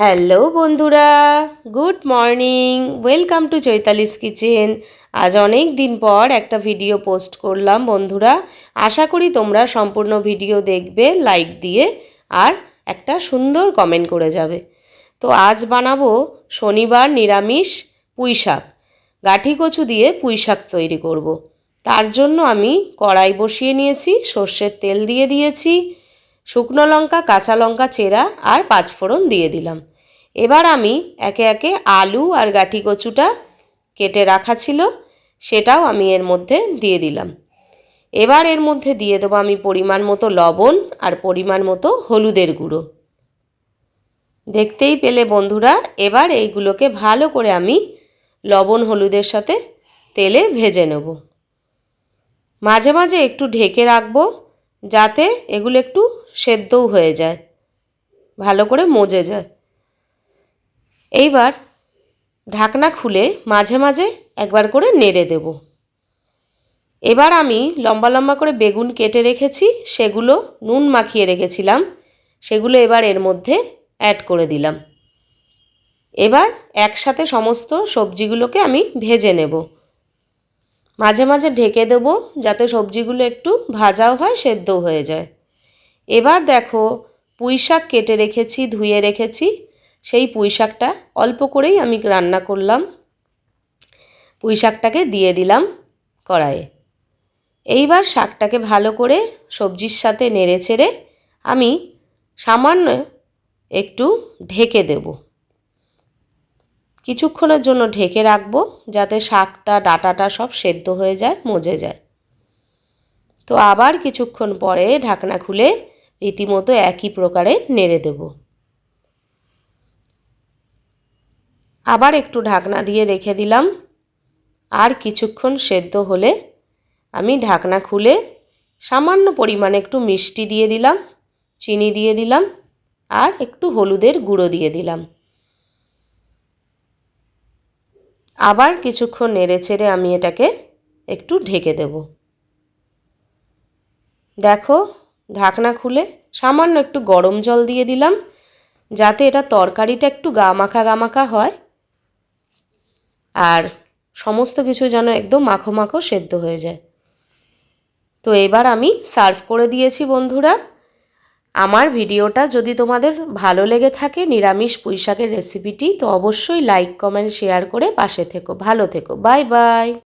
Hello বন্ধুরা, good morning, welcome to Chaitali's kitchen. আজ অনেক দিন পর একটা ভিডিও পোস্ট করলাম বন্ধুরা। আশা করি তোমরা সম্পূর্ণ ভিডিও দেখবে, লাইক দিয়ে, আর একটা সুন্দর কমেন্ট করে যাবে। তো আজ বানাবো শনিবার নিরামিষ পুঁই শাক। গাঠি কচু দিয়ে পুঁই শাক তৈরি করব। তার জন্য আমি কড়াই বসিয়ে নিয়েছি, সর্ষের তেল দিয়ে দিয়েছি শুকনো লঙ্কা, কাঁচা লঙ্কা, চেরা আর পাঁচফোড়ন দিয়ে দিলাম। এবার আমি একে একে আলু আর গাঠি কচুটা কেটে রাখা ছিল, সেটাও আমি এর মধ্যে দিয়ে দিলাম। এবার এর মধ্যে দিয়ে দেবো আমি পরিমাণ মতো লবণ আর পরিমাণ মতো হলুদের গুঁড়ো। দেখতেই পেলে বন্ধুরা, এবার এইগুলোকে ভালো করে আমি লবণ হলুদের সাথে তেলে ভেজে নেব। মাঝে মাঝে একটু ঢেকে রাখব যাতে এগুলো একটু সেদ্ধও হয়ে যায়, ভালো করে মজে যায়। এইবার ঢাকনা খুলে মাঝে মাঝে একবার করে নেড়ে দেব। এবার আমি লম্বা লম্বা করে বেগুন কেটে রেখেছি, সেগুলো নুন মাখিয়ে রেখেছিলাম, সেগুলো এবার এর মধ্যে অ্যাড করে দিলাম। এবার একসাথে সমস্ত সবজিগুলোকে আমি ভেজে নেব। মাঝে মাঝে ঢেকে দেব যাতে সবজিগুলো একটু ভাজাও হয়, সেদ্ধও হয়ে যায়। এবার দেখো পুঁই শাক কেটে রেখেছি, ধুয়ে রেখেছি। সেই পুঁই শাকটা অল্প করেই আমি রান্না করলাম। পুঁই শাকটাকে দিয়ে দিলাম কড়াইয়ে। এইবার শাকটাকে ভালো করে সবজির সাথে নেড়ে চেড়ে আমি সামান্য একটু ঢেকে দেব। কিছুক্ষণের জন্য ঢেকে রাখব, যাতে শাকটা, ডাটাটা সব সেদ্ধ হয়ে যায়, মজে যায়। তো আবার কিছুক্ষণ পরে ঢাকনা খুলে রীতিমতো একই প্রকারে নেড়ে দেব। আবার একটু ঢাকনা দিয়ে রেখে দিলাম। আর কিছুক্ষণ সেদ্ধ হলে আমি ঢাকনা খুলে সামান্য পরিমাণে একটু মিষ্টি দিয়ে দিলাম, চিনি দিয়ে দিলাম, আর একটু হলুদের গুঁড়ো দিয়ে দিলাম। আবার কিছুক্ষণ নেড়ে চেড়ে আমি এটাকে একটু ঢেকে দেব। দেখো, ঢাকনা খুলে সামান্য একটু গরম জল দিয়ে দিলাম, যাতে এটা তরকারিটা একটু গামাখা গামাখা হয়। আর সমস্ত কিছু যেন একদম মাখো মাখো সেদ্ধ হয়ে যায়। তো এবার আমি সার্ভ করে দিয়েছি বন্ধুরা। আমার ভিডিওটা যদি তোমাদের ভালো লেগে থাকে নিরামিষ পুঁইশাকের রেসিপিটি তো অবশ্যই লাইক কমেন্ট শেয়ার করে পাশে থেকো। ভালো থেকো। Bye bye